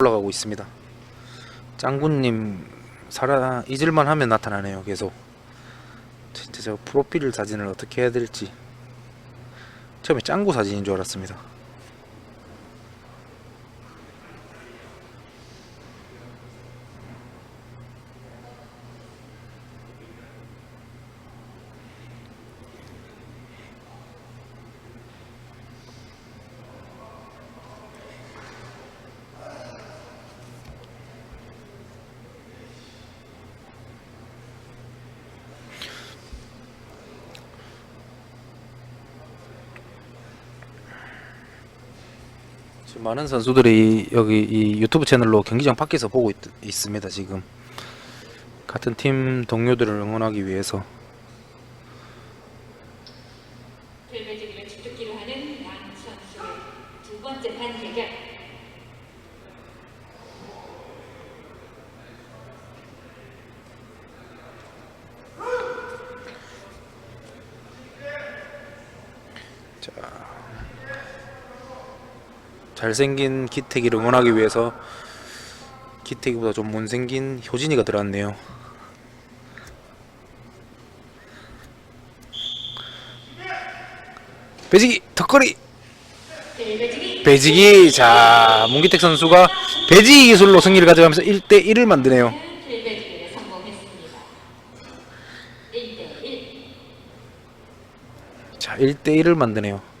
올라가고 있습니다. 짱구님 살아 잊을만 하면 나타나네요. 계속. 진짜 저 프로필 사진을 어떻게 해야 될지 처음에 짱구 사진인 줄 알았습니다. 지금 많은 선수들이 여기 이 유튜브 채널로 경기장 밖에서 보고 있, 있습니다. 지금 같은 팀 동료들을 응원하기 위해서 결과적으로 주특기로 하는 양 선수의 두 번째 판 대결. 잘생긴 기태기를 응원하기 위해서 기태기보다 좀 못생긴 효진이가 들어왔네요. 배지기 턱걸이 배지기 자 문기택 선수가 배지기 기술로 승리를 가져가면서 1대 1을 만드네요. 들배지기에 성공했습니다. 1대 1. 자 1대 1을 만드네요.